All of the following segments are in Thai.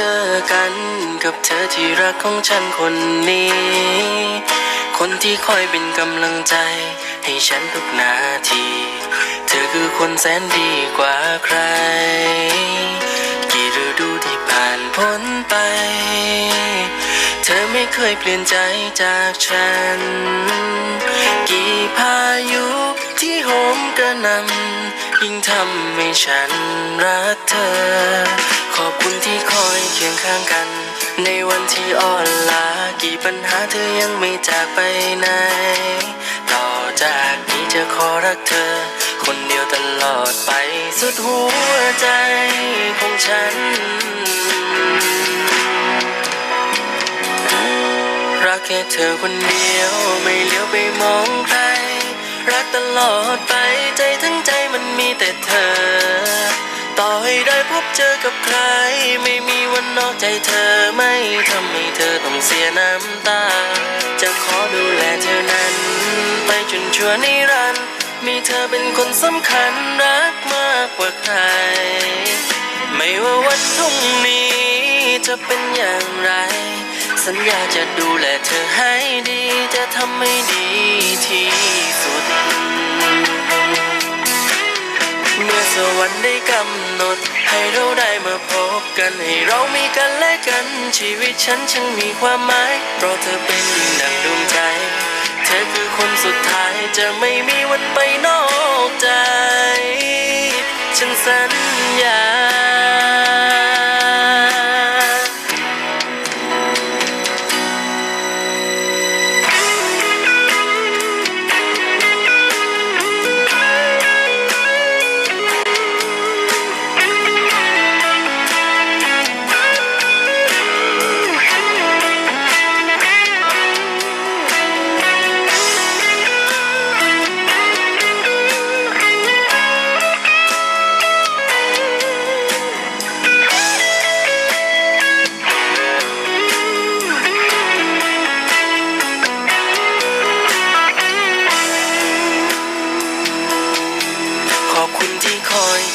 เจอกันกับเธอที่รักของฉันคนนี้ คนที่คอยเป็นกำลังใจ ให้ฉันทุกนาที เธอคือคนแสนดีกว่าใคร กี่ฤดูที่ผ่านพ้นไป เธอไม่เคยเปลี่ยนใจจากฉัน กี่พายุที่โหมกระหนำยิ่งทำให้ฉันรักเธอ ขอบคุณที่คอยเคียงข้างกัน ในวันที่อ่อนล้ากี่ปัญหาเธอยังไม่จากไปไหน ต่อจากนี้จะขอรักเธอ คนเดียวตลอดไปสุดหัวใจของฉัน รักแค่เธอคนเดียวไม่เลี้ยวไปมองใครรักตลอดไป ให้ได้พบเจอกับใคร ไม่มีวันนอกใจเธอไม่ทำให้เธอต้องเสียน้ำตา จะขอดูแลเธอนั้น ไปจนชั่วนิรันดร์มีเธอเป็นคนสำคัญรักมากกว่าใคร ไม่ว่าวันพรุ่งนี้จะเป็นอย่างไร สัญญาจะดูแลเธอให้ กันให้เรามีกันและกัน ชีวิตฉันช่างมีความหมายเพราะเธอเป็นดังดวงใจ เธอคือคนสุดท้ายจะไม่มีวันไปน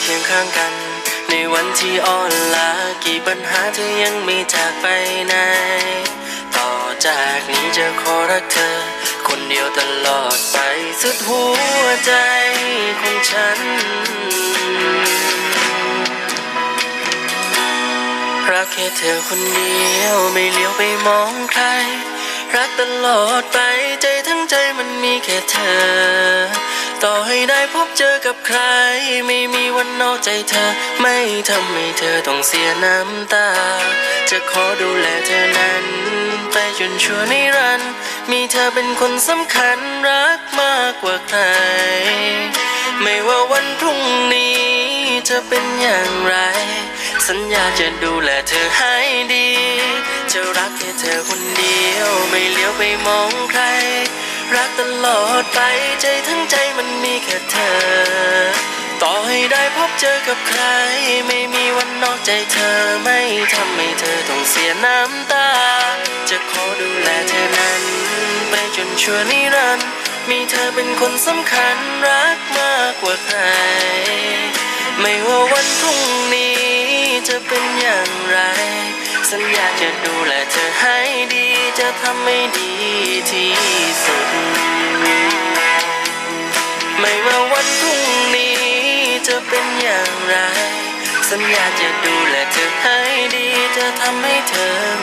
เคียงข้างกัน ในวันที่อ่อนล้ากี่ปัญหาเธอยังไม่จากไปไหนต่อจากนี้จะขอรักเธอ คนเดียวตลอดไปสุดหัวใจของฉัน รักแค่เธอคนเดียวไม่เลี้ยวไปมองใคร รักตลอดไปใจทั้งใจมันมีแค่เธอ ต่อให้ได้พบเจอกับใคร ไม่มีวันนอกใจเธอ ไม่ทำให้เธอต้องเสียน้ำตา จะขอดูแลเธอนั้นไปจนชั่วนิรันดร์มีเธอเป็นคนสำคัญรักมากกว่าใคร ไม่ว่าวันพรุ่งนี้จะเป็นอย่างไร สัญญาจะดูแลเธอให้ดี จะรักแค่เธอคนเดียวไม่เลี้ยวไปมองใคร รักตลอดไปใจทั้งใจมันมีแค่เธอ ต่อให้ได้พบเจอกับใคร ไม่มีวันนอกใจเธอไม่ทำให้เธอต้องเสียน้ำตา จะขอดูแลเธอนั้น ไปจนชั่วนิรันดร์มีเธอเป็นคนสำคัญรักมากกว่าใคร ไม่ว่าวันพรุ่งนี้จะเป็นอย่างไร สัญญาจะดูแลเธอให้ดี จะทำให้ดีที่สุด ไม่ว่าวันพรุ่งนี้จะเป็นอย่างไร สัญญาจะดูแลเธอให้ดี จะทำให้เธอม